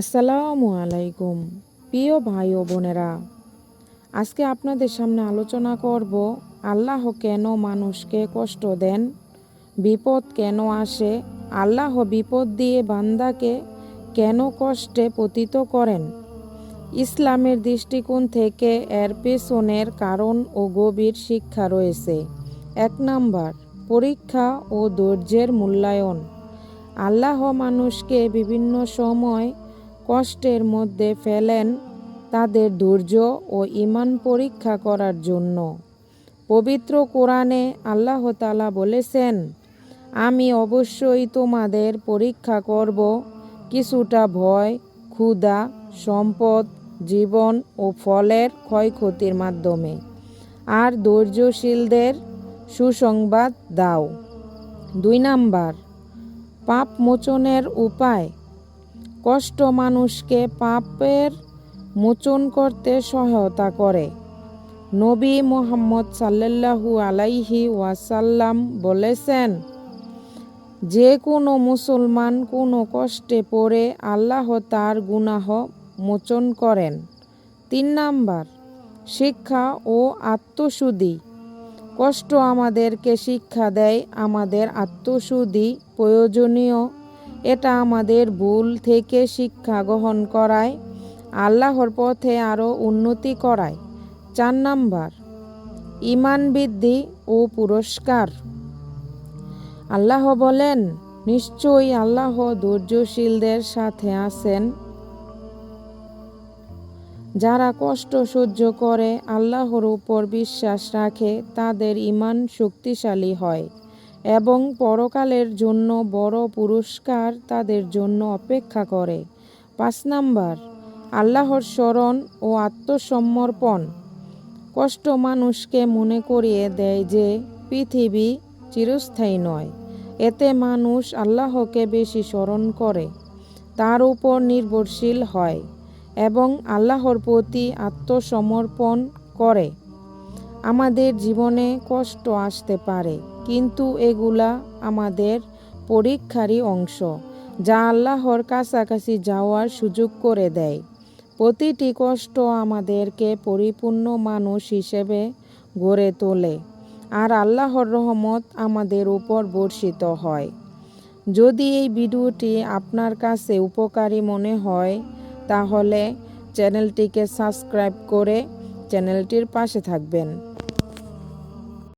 আসসালামু আলাইকুম। প্রিয় ভাই ও বোনেরা, আজকে আপনাদের সামনে আলোচনা করব, আল্লাহ কেন মানুষকে কষ্ট দেন? বিপদ কেন আসে? আল্লাহ বিপদ দিয়ে বান্দাকে কেন কষ্টে পতিত করেন? ইসলামের দৃষ্টিকোণ থেকে এর পেছনের কারণ ও গভীর শিক্ষা রয়েছে। এক নাম্বার, পরীক্ষা ও ধৈর্যের মূল্যায়ন। আল্লাহ মানুষকে বিভিন্ন সময় কষ্টের মধ্যে ফেলেন তাদের ধৈর্য ও ইমান পরীক্ষা করার জন্য। পবিত্র কোরআনে আল্লাহ তালা বলেছেন, আমি অবশ্যই তোমাদের পরীক্ষা করব কিছুটা ভয়, ক্ষুধা, সম্পদ, জীবন ও ফলের ক্ষয়ক্ষতির মাধ্যমে। আর ধৈর্যশীলদের সুসংবাদ দাও। দুই নাম্বার পাপ মোচনের উপায় কষ্ট মানুষকে পাপের মোচন করতে সহায়তা করে। নবী মোহাম্মদ সাল্লাল্লাহু আলাইহি ওয়াসাল্লাম বলেছেন, যে কোনো মুসলমান কোনো কষ্টে পড়ে আল্লাহ তার গুনাহ মোচন করেন। তিন নাম্বার, শিক্ষা ও আত্মশুদ্ধি। কষ্ট আমাদেরকে শিক্ষা দেয়, আমাদের আত্মশুদ্ধি প্রয়োজনীয় এটা আমাদের ভুল থেকে শিক্ষা গ্রহণ করায়, আল্লাহর পথে আরও উন্নতি করায়। চার নাম্বার, ইমান বৃদ্ধি ও পুরস্কার। আল্লাহ বলেন, নিশ্চয়ই আল্লাহ ধৈর্যশীলদের সাথে আছেন। যারা কষ্ট সহ্য করে, আল্লাহর উপর বিশ্বাস রাখে, তাদের ইমান শক্তিশালী হয়। এবং পরকালের জন্য বড় পুরস্কার তাদের জন্য অপেক্ষা করে। পাঁচ নাম্বার, আল্লাহর স্মরণ ও আত্মসমর্পণ। কষ্ট মানুষকে মনে করিয়ে দেয় যে পৃথিবী চিরস্থায়ী নয়। এতে মানুষ আল্লাহকে বেশি স্মরণ করে, তার উপর নির্ভরশীল হয় এবং আল্লাহর প্রতি আত্মসমর্পণ করে। আমাদের জীবনে কষ্ট আসতে পারে কিন্তু এগুলা আমাদের পরীক্ষারই অংশ, যা আল্লাহর কাছাকাছি যাওয়ার সুযোগ করে দেয়। প্রতিটি কষ্ট আমাদেরকে পরিপূর্ণ মানুষ হিসেবে গড়ে তোলে, আর আল্লাহর রহমত আমাদের উপর বর্ষিত হয়। যদি এই ভিডিওটি আপনার কাছে উপকারী মনে হয়, তাহলে চ্যানেলটিকে সাবস্ক্রাইব করে চ্যানেলটির পাশে থাকবেন।